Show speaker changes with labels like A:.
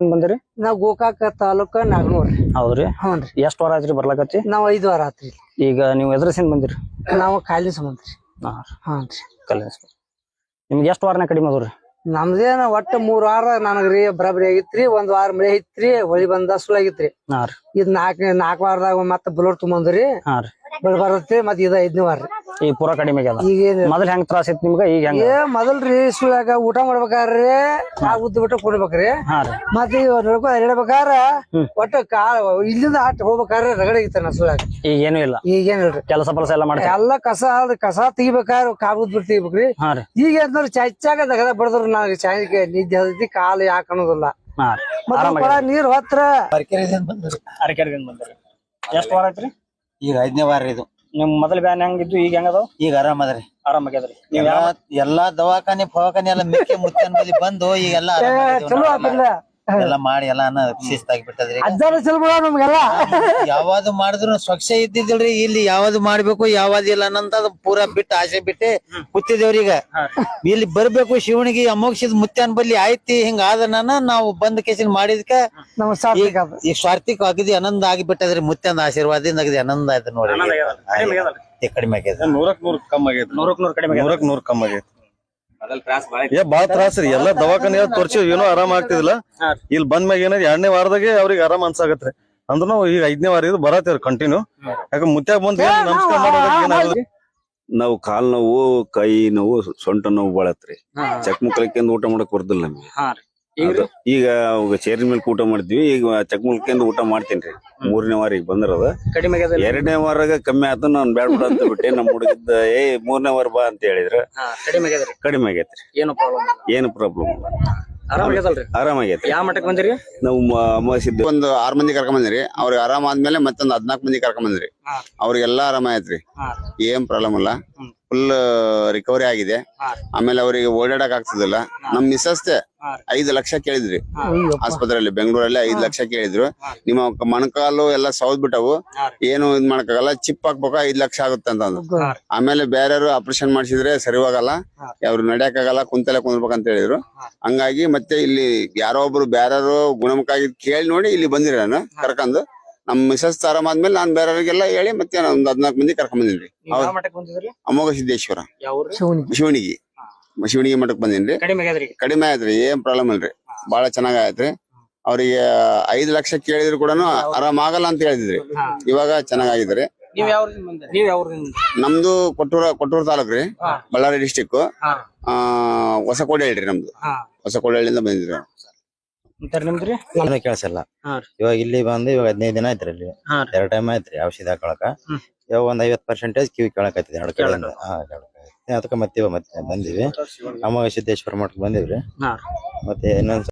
A: ಬಂದಿರಿ?
B: ನಾವ್ ಗೋಕಾಕ ತಾಲೂಕ ನಾಗನೂರ್.
A: ಹೌದ್ರಿ.
B: ಹ್ಞೂನ್ರಿ.
A: ಎಷ್ಟ್ ವಾರ ಆತ್ರಿ ಬರ್ಲಾಕತ್ತಿ?
B: ನಾವ್ ಐದ್ ವಾರ ಆತ್ರಿ
A: ಈಗ ನೀವು ಎದ್ರಸಿಂದ ಬಂದಿರಿ?
B: ನಾವು ಕಾಯಿಲೆ ಸಂಬಂಧ ರೀ.
A: ಹಾ
B: ಹ್ಞೂನ್ರಿ.
A: ಕಲ್ಯಾಣ ನಿಮ್ಗೆ ಎಷ್ಟ್ ವಾರನ ಕಡಿಮೆ ಅದ್ರಿ
B: ನಮ್ದೇನ ಒಟ್ಟ ಮೂರ್ ವಾರ ನನಗ್ರಿ ಬರಾಬರಿ ಆಗಿತ್ರಿ ಒಂದ್ ವಾರ ಮಳೆ ಐತ್ರಿ ಹೊಳಿ ಬಂದ ಸುಳಾಗಿತ್ರಿ
A: ಹಾ ರೀ.
B: ಇದ್ ನಾಲ್ಕ ನಾಲ್ಕ್ ವಾರದಾಗ ಮತ್ತ ಬುಲೋರ್ ತುಂಬಂದ್ರಿ
A: ಹಾ ರೀ.
B: ಬೆಳ ಮತ್ತೆ ಮತ್ ಇದ ಐದನೇ ವಾರ.
A: ಈಗ ಪೂರಾ ಕಡಿಮೆ ಆಗ್ಯದ?
B: ಈಗ ಏನ್
A: ಮೊದಲ್ ಹೆಂಗ್ ತ್ರಾಸ ಇತ್ತು ನಿಮ್ಗ ಈಗ ಹೆಂಗ?
B: ಏ ಮೊದಲ್ರಿ ಸುಳ್ಯಾಗ ಊಟ ಮಾಡ್ಬೇಕಾರ್ರಿ ಆ ಉದ್ದ ಬಿಟ್ಟು ಕೊಡ್ಬೇಕ್ರಿ.
A: ಹಾ ರೀ.
B: ಮತ್ ಈಗ ನಡ್ಕೊ ಹೇಳ್ಬೇಕಾರ ಒಟ್ಟ ಕಾಳ ಇಲ್ಲಿಂದ ಆಟ ಹೋಗ್ಬೇಕಾದ್ರೆ ರಗಡಾಗಿತ್ತ ನಾ ಸುಳ್ಯಾಗ.
A: ಈಗ ಏನು ಇಲ್ಲ.
B: ಈಗೇನಿಲ್ರಿ
A: ಕೆಲಸ ಪಲಸ ಎಲ್ಲ ಮಾಡಿ
B: ಎಲ್ಲ ಕಸ ಅದ್ ಕಸ ತೆಗಿಬೇಕಾದ್ರೆ ಕಾಗುದ್ ಬಿಟ್ಟು ತೆಗಿಬೇಕ್ರಿ.
A: ಹಾ ರೀ.
B: ಈಗ ಚಾಗ ಚಚ್ಚಾಗ ದಗದ ಬಡದ್ರು ನಾವು ಚಾಯ್ಗೆ ನಿದ್ದೆ ಹತ್ತೈತಿ ಕಾಲು ಯಾಕೆ ಅನ್ನೋದಿಲ್ಲ
A: ಹಾ ರೀ.
B: ಮತ್ತೆ ಕೊಳ ನೀರ್ ಹೊತ್ರ
A: ಅರಕೆರೆದಿಂದ ಬಂದಿರಿ. ಎಷ್ಟ್ ವಾರ ಆಯ್ತ್ರಿ?
C: ಈಗ ಐದನೇ ವಾರ ಇದು.
A: ನಿಮ್ ಮೊದಲ ಬ್ಯಾನ್ ಹೆಂಗಿದ್ದು ಈಗ ಹೆಂಗದಾವ್?
C: ಈಗ ಆರಾಮ್ ಅದ್ರಿ.
A: ಆರಾಮ್ ಆಗ್ಯದ್ರಿ. ನೀವ್
C: ಎಲ್ಲಾ ಎಲ್ಲಾ ದವಾಖಾನೆ ಫವಾಖಾನೆ ಎಲ್ಲ ಮಿಕ್ಕಿ ಮುತ್ತನ್ ಮೇಲೆ ಬಂದು ಈಗ ಎಲ್ಲಾ
B: ಚಲೋ. ಆತಿಲ್ಲ
C: ಎಲ್ಲ ಮಾಡಿ ಎಲ್ಲ ಶಿಸ್ತಾಗಿ ಬಿಟ್ಟದ್ರಿ.
B: ಅಜ್ಜಾರ ನಮ್ಗೆಲ್ಲ.
C: ಯಾವ್ದು ಮಾಡಿದ್ರು ಸ್ವಚ್ಛ ಇದ್ದಿದ್ದಿಲ್ರಿ ಇಲ್ಲಿ ಯಾವ್ದು ಮಾಡ್ಬೇಕು ಯಾವ್ದು ಇಲ್ಲ ಅನ್ನಂತ ಪೂರಾ ಬಿಟ್ಟು ಆಸೆ ಬಿಟ್ಟೆ ಕೂತಿದೇವ್ರಿ ಈಗ. ಇಲ್ಲಿ ಬರ್ಬೇಕು ಶಿವನಿಗೆ ಅಮೋಕ್ಷದ ಮುತ್ಯಾನ್ ಬಲ್ಲಿ ಆಯ್ತಿ ಹಿಂಗ ಆದನ ನಾವು ಬಂದ್ ಕೇಸಿನ ಮಾಡಿದ್ಕ ಈಗ ಸ್ವಾರ್ಥಿಕ ಅಗದಿ ಆನಂದ ಆಗಿಬಿಟ್ಟದ್ರಿ ಮುತ್ಯಂದ ಆಶೀರ್ವಾದದಿಂದ ಅಗದಿ ಆನಂದ ಆಯ್ತು ನೋಡಿ.
A: ಕಡಿಮೆ
C: ಆಗೈತೆ
D: ನೂರಕ್ ನೂರ್ ಕಮ್ಮಿ ಆಗೈತೆ
A: ನೂರಕ್ ನೂರ್ ಕಡಿಮೆ.
D: ನೂರಕ್ ನೂರ್ ಕಮ್ಮಿ ಆಗೈತಿ ಏ ಬಾಳ ತ್ರಾಸ ರೀ. ಎಲ್ಲಾ ದವಾಖಾನೆ ತೋರ್ಸಿ ಏನೋ ಆರಾಮ ಆಗ್ತಿದಿಲ್ಲ. ಇಲ್ಲಿ ಬಂದ್ ಮ್ಯಾಗ ಏನಾರ ಎರಡನೇ ವಾರದಾಗೆ ಅವ್ರಿಗೆ ಆರಾಮ ಅನ್ಸಾಗತ್ರಿ ಅಂದ್ರೂ ಈಗ ಐದನೇ ವಾರ ಇದು ಬರತ್ತೇವ್ರಿ ಕಂಟಿನ್ಯೂ ಯಾಕ ಮುತ್ಯಾಗ ಬಂದ್ ನಮಸ್ಕಾರ
E: ನಾವು ಕಾಲ್ ನೋವು ಕೈ ನೋವು ಸೊಂಟ ನೋವು ಬಾಳತ್ರಿ. ಚಕ್ ಊಟ ಮಾಡಕ್ ಬರ್ದಿಲ್ಲ ನಮ್ಗೆ.
A: ಈಗ
E: ಚೇರ್ ಮೇಲೆ ಊಟ ಮಾಡ್ತೀವಿ. ಈಗ ಚಕ್ಮುಕ್ಲಿಂದ ಊಟ ಮಾಡ್ತೀನಿ ಮೂರನೇ ವಾರ ಈಗ ಬಂದಿರೋದ. ಎರಡನೇ ವಾರಾಗ ಕಮ್ಮಿ ಆತ ನಾನು ಬ್ಯಾಡ ಬಿಡ ಅಂತ ಬಿಟ್ಟೆ. ನಮ್ ಹುಡುಗಿದ್ದ ಏ ಮೂರನೇ ವಾರ ಬಾ ಅಂತ ಹೇಳಿದ್ರ.
A: ಹಾ ಕಡಿಮೆ
E: ಆಗೈತ್ರಿ
A: ಏನು ಪ್ರಾಬ್ಲಮ್
E: ಏನು ಪ್ರಾಬ್ಲಮ್
A: ಆರಾಮ್ ಆಗ್ಯದಲ್ರಿ
E: ಆರಾಮಾಗೈತ್ರಿ
A: ಯಾವ ಮಟ್ಟಕ್ಕೆ ಬಂದಿರಿ?
E: ನಾವು
F: ಒಂದು ಆರ್ ಮಂದಿ ಕರ್ಕೊಂಡ್ ಬಂದಿರಿ. ಅವ್ರಿಗೆ ಆರಾಮ ಆದ್ಮೇಲೆ ಮತ್ತೊಂದು ಹದ್ನಾಲ್ಕು ಮಂದಿ ಕರ್ಕೊಂಡ್ ಬಂದ್ರಿ. ಅವ್ರಿಗೆಲ್ಲಾ ಆರಾಮ ಆಯ್ತ್ರಿ. ಏನ್ ಪ್ರಾಬ್ಲಮ್ ಅಲ್ಲ ಫುಲ್ ರಿಕವರಿ ಆಗಿದೆ. ಆಮೇಲೆ ಅವರಿಗೆ ಓಡಾಡಕ್ ಆಗ್ತದಿಲ್ಲ ನಮ್
A: ಮಿಸಸ್ತೆ.
F: ಐದು ಲಕ್ಷ ಕೇಳಿದ್ರಿ. ಆಸ್ಪತ್ರೆಯಲ್ಲಿ ಬೆಂಗಳೂರಲ್ಲಿ ಐದು ಲಕ್ಷ ಕೇಳಿದ್ರು. ನಿಮ್ಮ ಮೊಣಕಾಲು ಎಲ್ಲ ಸೌದ್ ಬಿಟ್ಟವು ಏನು ಇದ್ ಮಾಡಕಾಗಲ್ಲ ಚಿಪ್ ಹಾಕ್ಬೇಕು ಐದ್ ಲಕ್ಷ ಆಗುತ್ತೆ ಅಂತ ಅಂದ್ರು ಆಮೇಲೆ ಬೇರೆಯವರು ಆಪರೇಷನ್ ಮಾಡಿಸಿದ್ರೆ ಸರಿ ಹೋಗಲ್ಲ. ಅವ್ರು ನಡ್ಯಕ್ಕಾಗಲ್ಲ ಕುಂತಲೆ ಕುಂದ್ರಬೇಕಂತ ಹೇಳಿದ್ರು. ಹಂಗಾಗಿ ಮತ್ತೆ ಇಲ್ಲಿ ಯಾರೋ ಒಬ್ರು ಬೇರೆಯವರು ಗುಣಮುಖ ಆಗಿದ್ ಕೇಳಿ ನೋಡಿ ಇಲ್ಲಿ ಬಂದಿರ ನಾನು ಕರ್ಕೊಂಡು ನಮ್ ಮಿಸಸ್ ಆರಾಮ್ ಆದ್ಮೇಲೆ ನಾನ್ ಬೇರೆಯವರಿಗೆಲ್ಲ ಹೇಳಿ ಮತ್ತೆ ಒಂದ್ ಹದ್ನಾಲ್ಕು ಮಂದಿ ಕರ್ಕೊಂಡ್ ಬಂದಿನ್ರಿ ಅಮೋಘ ಸಿದ್ದೇಶ್ವರ. ಶಿವಣಿಗಿ ಶಿವಣಿಗಿ ಮಠಕ್ ಬಂದಿನ್ರಿ.
A: ಕಡಿಮೆ
F: ಆಯ್ತ್ರಿ ಏನ್ ಪ್ರಾಬ್ಲಮ್ ಇಲ್ರಿ. ಬಹಳ ಚೆನ್ನಾಗ್ ಆಯ್ತ್ರಿ. ಅವ್ರಿಗೆ ಐದು ಲಕ್ಷ ಕೇಳಿದ್ರು ಕೂಡ ಆರಾಮ್ ಆಗಲ್ಲ ಅಂತ ಹೇಳಿದ್ರಿ. ಇವಾಗ ಚೆನ್ನಾಗಿದ್ರಿ ನಮ್ದು ಕೊಟ್ಟೂರ ಕೊಟ್ಟೂರ್ ತಾಲೂಕ್ ರೀ ಬಳ್ಳಾರಿ ಡಿಸ್ಟಿಕ್ ಹೊಸಕೋಟೆ ಹೇಳ್ರಿ ನಮ್ದು.
A: ಹಾ.
F: ಹೊಸಕೋಟೆಹಳ್ಳಿಯಿಂದ ಬಂದಿದ್ರಿ
A: ಅಂತಾರ್ ನಿಮ್ದ್ರಿ?
C: ಇವಾಗ ಇಲ್ಲಿ ಬಂದು ಇವಾಗ ಹದಿನೈದು ದಿನ ಆಯ್ತ್ರಿ ಇಲ್ಲಿ.
A: ಹಾ
C: ಎರಡ್ ಟೈಮ್ ಆಯ್ತ್ರಿ ಔಷಧಿ ಹಾಕೊಳಕ.
A: ಹ್ಮ್.
C: ಇವಾಗ ಒಂದ್ ಐವತ್ ಪರ್ಸೆಂಟೇಜ್ ಕಿವಿ ಕೇಳಕತ್ತಿದೆ ಎರಡು ಕಡೆಯಿಂದ ಹಾ ಕೇಳಕತ್ತೈತಿ ಅದಕ್ಕೆ ಮತ್ತೆ ಇವಾಗ ಮತ್ತೆ ಬಂದಿವಿ. ಅಮ್ಮ ಸಿದ್ದೇಶ್ವರ ಮಠಕ್ಕೆ ಬಂದಿವ್ರಿ.
A: ಹಾ
C: ಮತ್ತೆ ಇನ್ನೊಂದ್